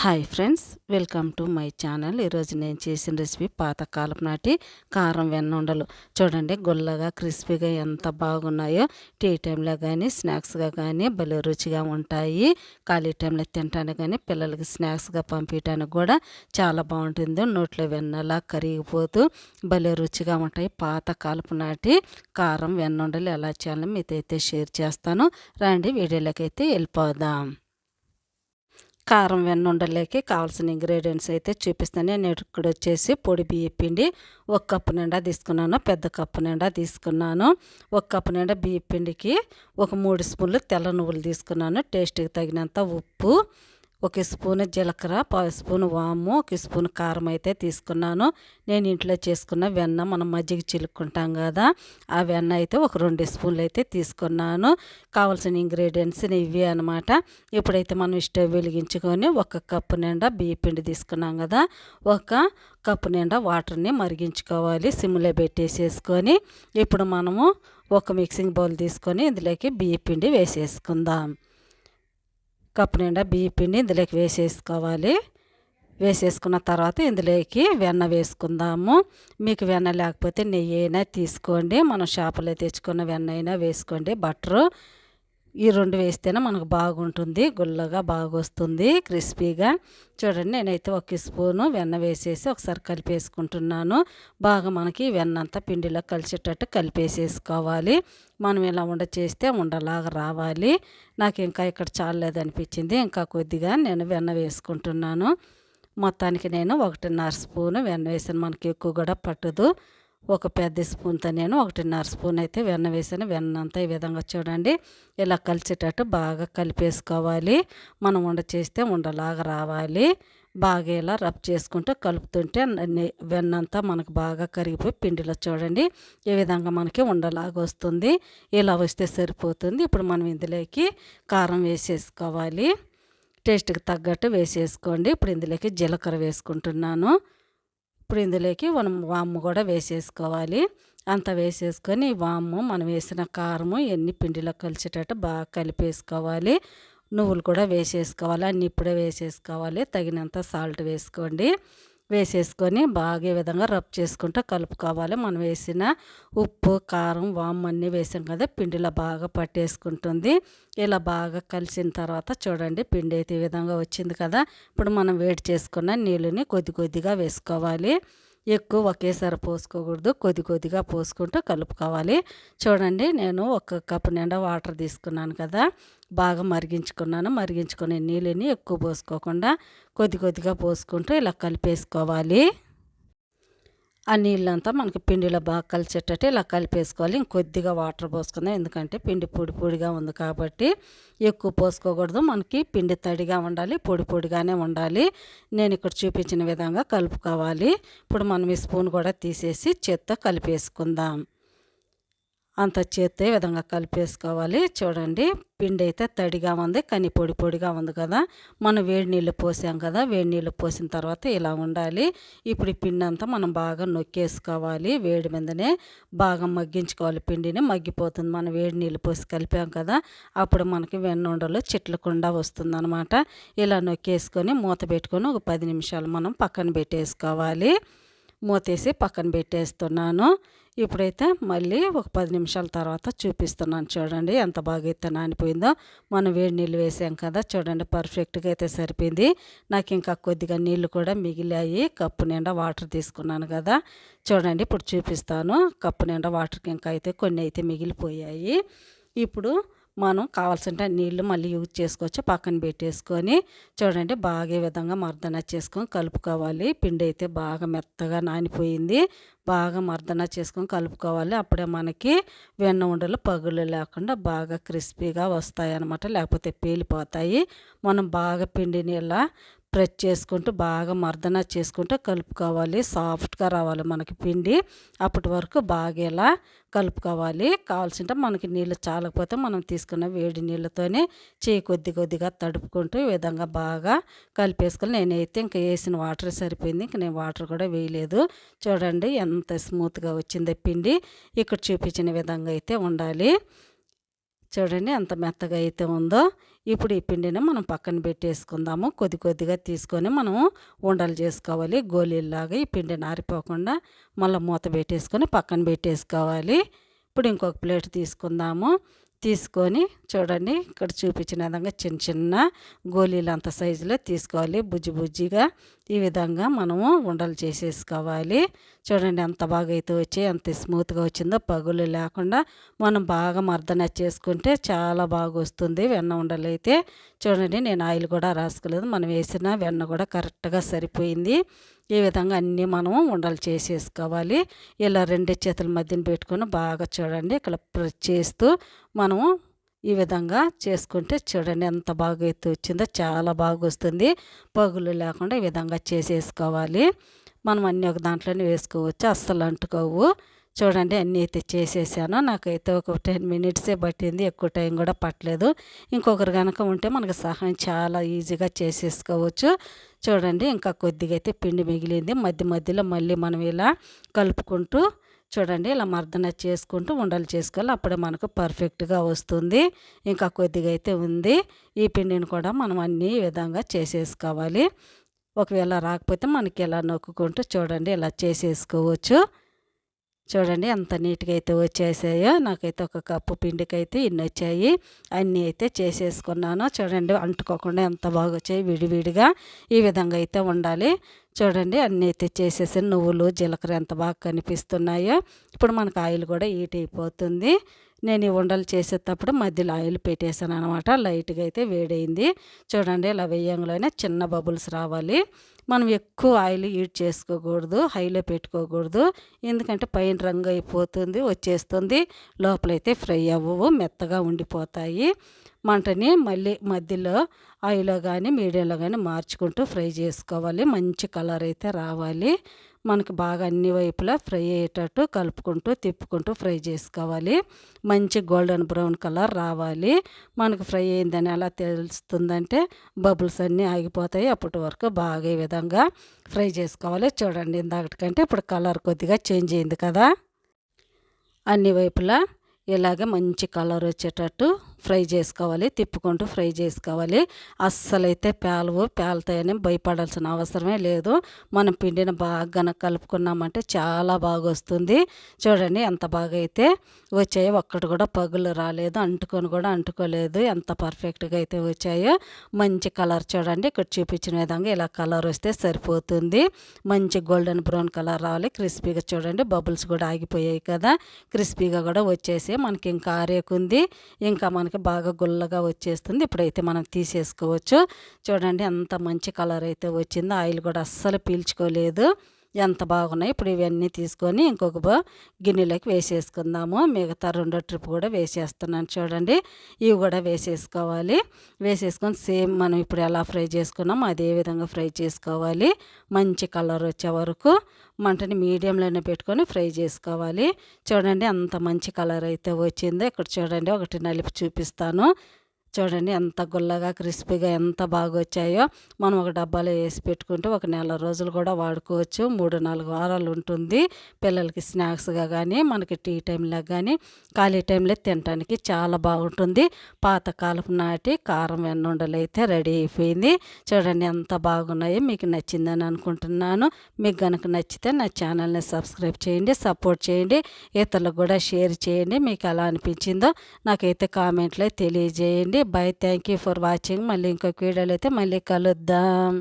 Hi friends welcome to my channel. ఈరోజు నేను చేసిన రెసిపీ పాతకాలం నాటి కారం వెన్నుండలు. చూడండి గుల్లగా క్రిస్పీగా ఎంత బాగున్నాయో. టీ టైంలో కానీ స్నాక్స్గా కానీ భలే రుచిగా ఉంటాయి. ఖాళీ టైంలో తినడానికి కానీ పిల్లలకి స్నాక్స్గా పంపించడానికి కూడా చాలా బాగుంటుంది. నోట్లో వెన్నలా కరిగిపోతూ భలే రుచిగా ఉంటాయి. పాతకాలపు నాటి కారం వెన్నుండలు ఎలా చేయాలో మీతో అయితే షేర్ చేస్తాను. రండి వీడియోలోకి అయితే వెళ్ళిపోదాం. కారం వెన్నుండలేకి కావాల్సిన ఇంగ్రీడియంట్స్ అయితే చూపిస్తాను. నేను ఇక్కడ వచ్చేసి పొడి బియ్య పిండి ఒక కప్పు నిండా తీసుకున్నాను. పెద్ద కప్పు నిండా తీసుకున్నాను. ఒక కప్పు నిండా బియ్య పిండికి ఒక మూడు స్పూన్లు తెల్ల నువ్వులు తీసుకున్నాను. టేస్ట్కి తగినంత ఉప్పు ఒక స్పూన్ జీలకర్ర పావు స్పూన్ వాము ఒక స్పూన్ కారం అయితే తీసుకున్నాను. నేను ఇంట్లో చేసుకున్న వెన్న మనం మజ్జిగ చిలుక్కుంటాం కదా ఆ వెన్న అయితే ఒక రెండు స్పూన్లు అయితే తీసుకున్నాను. కావాల్సిన ఇంగ్రీడియంట్స్ ఇవి అనమాట ఇప్పుడైతే మనం స్టవ్ వెలిగించుకొని ఒక కప్పు నిండా బియ్య పిండి తీసుకున్నాం కదా ఒక కప్పు నిండా వాటర్ని మరిగించుకోవాలి. సిమ్లో పెట్టేసేసుకొని ఇప్పుడు మనము ఒక మిక్సింగ్ బౌల్ తీసుకొని ఇందులోకి బియ్య పిండి వేసేసుకుందాం. కప్పు నిండా బియ్యపిండి ఇందులోకి వేసేసుకోవాలి. వేసేసుకున్న తర్వాత ఇందులోకి వెన్న వేసుకుందాము. మీకు వెన్న లేకపోతే నెయ్యి అయినా తీసుకోండి. మనం షాపులో తెచ్చుకున్న వెన్న అయినా వేసుకోండి. బట్టరు ఈ రెండు వేస్తేనే మనకు బాగుంటుంది గుల్లగా బాగా వస్తుంది క్రిస్పీగా. చూడండి నేనైతే ఒక స్పూను వెన్న వేసేసి ఒకసారి కలిపేసుకుంటున్నాను. బాగా మనకి వెన్న అంతా పిండిలో కలిసేటట్టు కలిపేసేసుకోవాలి. మనం ఇలా ఉండ చేస్తే ఉండలాగా రావాలి. నాకు ఇంకా ఇక్కడ చాలేదనిపించింది ఇంకా కొద్దిగా నేను వెన్న వేసుకుంటున్నాను. మొత్తానికి నేను ఒకటిన్నర స్పూను వెన్న వేసాను. మనకి ఎక్కువ కూడా పట్టదు. ఒక పెద్ద స్పూన్తో నేను ఒకటిన్నర స్పూన్ అయితే వెన్న వేసాను. వెన్న అంతా ఈ విధంగా చూడండి. ఇలా కలిసేటట్టు బాగా కలిపేసుకోవాలి. మనం ఉండ చేస్తే ఉండలాగా రావాలి. బాగా ఇలా రబ్ చేసుకుంటూ కలుపుతుంటే వెన్నంతా మనకు బాగా కరిగిపోయి పిండిలో చూడండి. ఈ విధంగా మనకి ఉండలాగా వస్తుంది. ఇలా వస్తే సరిపోతుంది. ఇప్పుడు మనం ఇందులోకి కారం వేసేసుకోవాలి. టేస్ట్కి తగ్గట్టు వేసేసుకోండి. ఇప్పుడు ఇందులోకి జీలకర్ర వేసుకుంటున్నాను. ఇప్పుడు ఇందులోకి మనం వాము కూడా వేసేసుకోవాలి. అంత వేసేసుకొని వాము మనం వేసిన కారము ఎన్ని పిండిలో కలిసేటట్టు బాగా కలిపేసుకోవాలి. నువ్వులు కూడా వేసేసుకోవాలి. అన్నీ ఇప్పుడే వేసేసుకోవాలి. తగినంత సాల్ట్ వేసుకోండి. వేసేసుకొని బాగా ఈ విధంగా రబ్ చేసుకుంటూ కలుపుకోవాలి మనం వేసిన ఉప్పు కారం వామ్ అన్నీ వేసాం కదా పిండిలో బాగా పట్టేసుకుంటుంది. ఇలా బాగా కలిసిన తర్వాత చూడండి పిండి అయితే ఈ విధంగా వచ్చింది కదా. ఇప్పుడు మనం వేడి చేసుకున్న నీళ్ళని కొద్ది కొద్దిగా వేసుకోవాలి. ఎక్కువ ఒకేసారి పోసుకోకూడదు కొద్ది కొద్దిగా పోసుకుంటూ కలుపుకోవాలి చూడండి నేను ఒక కప్పు నిండా వాటర్ తీసుకున్నాను కదా. బాగా మరిగించుకున్నాను. మరిగించుకునే నీళ్ళని ఎక్కువ పోసుకోకుండా కొద్ది కొద్దిగా పోసుకుంటూ ఇలా కలిపేసుకోవాలి. ఆ నీళ్ళంతా మనకి పిండిలో బాగా కలిసేటట్టు ఇలా కలిపేసుకోవాలి. ఇంకొద్దిగా వాటర్ పోసుకుందాం. ఎందుకంటే పిండి పొడి పొడిగా ఉంది కాబట్టి ఎక్కువ పోసుకోకూడదు. మనకి పిండి తడిగా ఉండాలి పొడి పొడిగానే ఉండాలి. నేను ఇక్కడ చూపించిన విధంగా కలుపుకోవాలి. ఇప్పుడు మనం ఈ స్పూన్ కూడా తీసేసి చేత్తో కలిపేసుకుందాం. అంత చేత్తే విధంగా కలిపేసుకోవాలి. చూడండి పిండి అయితే తడిగా ఉంది కానీ పొడి పొడిగా ఉంది కదా. మనం వేడి నీళ్ళు పోసాం కదా వేడి నీళ్ళు పోసిన తర్వాత ఇలా ఉండాలి. ఇప్పుడు ఈ పిండి అంతా మనం బాగా నొక్కేసుకోవాలి వేడి మీదనే. బాగా మగ్గించుకోవాలి పిండిని మగ్గిపోతుంది. మనం వేడి నీళ్ళు పోసి కలిపాం కదా అప్పుడు మనకి వెన్నుండలు చిట్లకుండా వస్తుంది అనమాట ఇలా నొక్కేసుకొని మూత పెట్టుకొని ఒక పది నిమిషాలు మనం పక్కన పెట్టేసుకోవాలి. మూతేసి పక్కన పెట్టేస్తున్నాను. ఇప్పుడైతే మళ్ళీ ఒక పది నిమిషాల తర్వాత చూపిస్తున్నాను. చూడండి ఎంత బాగా అయితే నానిపోయిందో. మనం వేడి నీళ్ళు వేసాం కదా చూడండి పర్ఫెక్ట్గా అయితే సరిపోయింది. నాకు ఇంకా కొద్దిగా నీళ్ళు కూడా మిగిలాయి కప్పు నిండా వాటర్ తీసుకున్నాను కదా. చూడండి ఇప్పుడు చూపిస్తాను. కప్పు నిండా వాటర్కి ఇంకా అయితే కొన్ని అయితే మిగిలిపోయాయి. ఇప్పుడు మనం కావాల్సిన నీళ్ళు మళ్ళీ యూజ్ చేసుకోవచ్చు. పక్కన పెట్టేసుకొని చూడండి బాగా విధంగా మర్దన చేసుకొని కలుపుకోవాలి. పిండి అయితే బాగా మెత్తగా నానిపోయింది. బాగా మర్దన చేసుకొని కలుపుకోవాలి. అప్పుడే మనకి వెన్న ఉండలు పగులు లేకుండా బాగా క్రిస్పీగా వస్తాయి అన్నమాట లేకపోతే పేలిపోతాయి. మనం బాగా పిండిని ఇలా ప్రెస్ చేసుకుంటూ బాగా మర్దన చేసుకుంటూ కలుపుకోవాలి. సాఫ్ట్గా రావాలి మనకి పిండి. అప్పటి వరకు బాగా ఇలా కలుపుకోవాలి. కావాల్సింటే మనకి నీళ్ళు చాలకపోతే మనం తీసుకున్న వేడి నీళ్ళతోనే చేయి కొద్ది కొద్దిగా తడుపుకుంటూ ఈ విధంగా బాగా కలిపేసుకొని నేనైతే ఇంకా వేసిన వాటర్ సరిపోయింది. ఇంక నేను వాటర్ కూడా వేయలేదు. చూడండి ఎంత స్మూత్గా వచ్చిందో పిండి. ఇక్కడ చూపించిన విధంగా అయితే ఉండాలి. చూడండి ఎంత మెత్తగా అయితే ఉందో. ఇప్పుడు ఈ పిండిని మనం పక్కన పెట్టేసుకుందాము. కొద్ది కొద్దిగా తీసుకొని మనం ఉండలు చేసుకోవాలి. గోళీలాగా ఈ పిండిని ఆరిపోకుండా మళ్ళీ మూత పెట్టేసుకొని పక్కన పెట్టేసుకోవాలి. ఇప్పుడు ఇంకొక ప్లేట్ తీసుకుందాము. తీసుకొని చూడండి ఇక్కడ చూపించిన విధంగా చిన్న చిన్న గోళీలు అంత సైజులో తీసుకోవాలి. బుజ్జి బుజ్జిగా ఈ విధంగా మనము ఉండలు చేసేసుకోవాలి. చూడండి ఎంత బాగా అయితే వచ్చి ఎంత స్మూత్గా వచ్చిందో పగులు లేకుండా మనం బాగా మర్దన చేసుకుంటే చాలా బాగా వస్తుంది వెన్న ఉండలు అయితే చూడండి నేను ఆయిల్ కూడా రాసుకోలేదు మనం వేసిన వెన్న కూడా కరెక్ట్గా సరిపోయింది. ఈ విధంగా అన్నీ మనము ఉండలు చేసేసుకోవాలి. ఇలా రెండు చేతుల మధ్యన పెట్టుకొని బాగా చూడండి ఇక్కడ ప్రెస్ చేస్తూ మనము ఈ విధంగా చేసుకుంటే చూడండి ఎంత బాగా ఎత్తు వచ్చిందో చాలా బాగా వస్తుంది. పగులు లేకుండా ఈ విధంగా చేసేసుకోవాలి. మనం అన్నీ ఒక దాంట్లోనే వేసుకోవచ్చు అస్సలు అంటుకోవు. చూడండి అన్నీ అయితే చేసేసాను. నాకైతే ఒక టెన్ మినిట్సే పట్టింది ఎక్కువ టైం కూడా పట్టలేదు. ఇంకొకరు కనుక ఉంటే మనకు సహాయం చాలా ఈజీగా చేసేసుకోవచ్చు. చూడండి ఇంకా కొద్దిగా అయితే పిండి మిగిలింది. మధ్య మధ్యలో మళ్ళీ మనం ఇలా కలుపుకుంటూ చూడండి ఇలా మర్దన చేసుకుంటూ ఉండలు చేసుకోవాలి అప్పుడే మనకు పర్ఫెక్ట్గా వస్తుంది. ఇంకా కొద్దిగా అయితే ఉంది. ఈ పిండిని కూడా మనం అన్ని విధంగా చేసేసుకోవాలి. ఒకవేళ రాకపోతే మనకి ఇలా నొక్కుంటూ చూడండి ఇలా చేసేసుకోవచ్చు. చూడండి ఎంత నీట్గా అయితే వచ్చేసాయో. నాకైతే ఒక కప్పు పిండికి అయితే ఇన్ని వచ్చాయి అన్నీ అయితే చేసేసుకున్నాను. చూడండి అంటుకోకుండా ఎంత బాగా వచ్చాయి విడివిడిగా. ఈ విధంగా అయితే ఉండాలి. చూడండి అన్నీ అయితే చేసేసి నువ్వులు జీలకర్ర ఎంత బాగా కనిపిస్తున్నాయో. ఇప్పుడు మనకు ఆయిల్ కూడా హీట్ అయిపోతుంది. నేను ఈ ఉండలు చేసేటప్పుడు మధ్యలో ఆయిల్ పెట్టేశాను అనమాట లైట్గా అయితే వేడైంది చూడండి ఇలా వేయంలోనే చిన్న బబుల్స్ రావాలి. మనం ఎక్కువ ఆయిల్ హీట్ చేసుకోకూడదు హైలో పెట్టుకోకూడదు. ఎందుకంటే పైన రంగు అయిపోతుంది వచ్చేస్తుంది. లోపలైతే ఫ్రై అవ్వవు మెత్తగా ఉండిపోతాయి. మంటని మళ్ళీ మధ్యలో ఆయిల్లో కానీ మీడియంలో కానీ మార్చుకుంటూ ఫ్రై చేసుకోవాలి. మంచి కలర్ అయితే రావాలి. మనకు బాగా అన్ని వైపులా ఫ్రై అయ్యేటట్టు కలుపుకుంటూ తిప్పుకుంటూ ఫ్రై చేసుకోవాలి. మంచి గోల్డెన్ బ్రౌన్ కలర్ రావాలి. మనకు ఫ్రై అయిందని ఎలా తెలుస్తుందంటే బబుల్స్ అన్నీ ఆగిపోతాయి. అప్పటి వరకు బాగా ఈ విధంగా ఫ్రై చేసుకోవాలి. చూడండి ఇందాకటికంటే ఇప్పుడు కలర్ కొద్దిగా చేంజ్ అయింది కదా. అన్ని వైపులా ఇలాగ మంచి కలర్ వచ్చేటట్టు ఫ్రై చేసుకోవాలి తిప్పుకుంటూ ఫ్రై చేసుకోవాలి. అస్సలైతే పేలవు పేలుతాయని భయపడాల్సిన అవసరమే లేదు. మనం పిండిని బాగా కలుపుకున్నామంటే చాలా బాగా వస్తుంది చూడండి ఎంత బాగా అయితే వచ్చాయో ఒక్కటి కూడా పగులు రాలేదు అంటుకొని కూడా అంటుకోలేదు. ఎంత పర్ఫెక్ట్గా అయితే వచ్చాయో. మంచి కలర్ చూడండి ఇక్కడ చూపించిన విధంగా ఇలా కలర్ వస్తే సరిపోతుంది. మంచి గోల్డెన్ బ్రౌన్ కలర్ రావాలి. క్రిస్పీగా చూడండి బబుల్స్ కూడా ఆగిపోయాయి కదా. క్రిస్పీగా కూడా వచ్చేసి మనకి ఇంకా ఆరేకుంది. ఇంకా మనకి మనకి బాగా గుల్లగా వచ్చేస్తుంది. ఇప్పుడైతే మనం తీసేసుకోవచ్చు. చూడండి ఎంత మంచి కలర్ అయితే వచ్చిందో. ఆయిల్ కూడా అస్సలు పీల్చుకోలేదు. ఎంత బాగున్నాయి ఇప్పుడు ఇవన్నీ తీసుకొని ఇంకొక గిన్నెలోకి వేసేసుకుందాము. మిగతా రెండో ట్రిప్ కూడా వేసేస్తున్నాను చూడండి. ఇవి కూడా వేసేసుకోవాలి. వేసేసుకొని సేమ్ మనం ఇప్పుడు ఎలా ఫ్రై చేసుకున్నామో అదే విధంగా ఫ్రై చేసుకోవాలి. మంచి కలర్ వచ్చే వరకు మంటని మీడియంలోనే పెట్టుకొని ఫ్రై చేసుకోవాలి. చూడండి అంత మంచి కలర్ అయితే వచ్చిందో. ఇక్కడ చూడండి ఒకటి నలిపి చూపిస్తాను. చూడండి ఎంత గుల్లగా క్రిస్పీగా ఎంత బాగా వచ్చాయో మనం ఒక డబ్బాలో వేసి పెట్టుకుంటే ఒక నెల రోజులు కూడా వాడుకోవచ్చు. మూడు నాలుగు వారాలు ఉంటుంది. పిల్లలకి స్నాక్స్గా కానీ మనకి టీ టైంలో కానీ ఖాళీ టైంలో తినడానికి చాలా బాగుంటుంది. పాతకాలపు నాటి కారం వెన్నుండలు అయితే రెడీ అయిపోయింది. చూడండి ఎంత బాగున్నాయో మీకు నచ్చిందని అనుకుంటున్నాను. మీకు కనుక నచ్చితే నా ఛానల్ని సబ్స్క్రైబ్ చేయండి సపోర్ట్ చేయండి ఇతరులకు కూడా షేర్ చేయండి. మీకు ఎలా అనిపించిందో నాకైతే కామెంట్లో తెలియజేయండి. Bye. Thank you for watching. మళ్ళీ ఇంకొక వీడియోలో అయితే మళ్ళీ కలుద్దాం.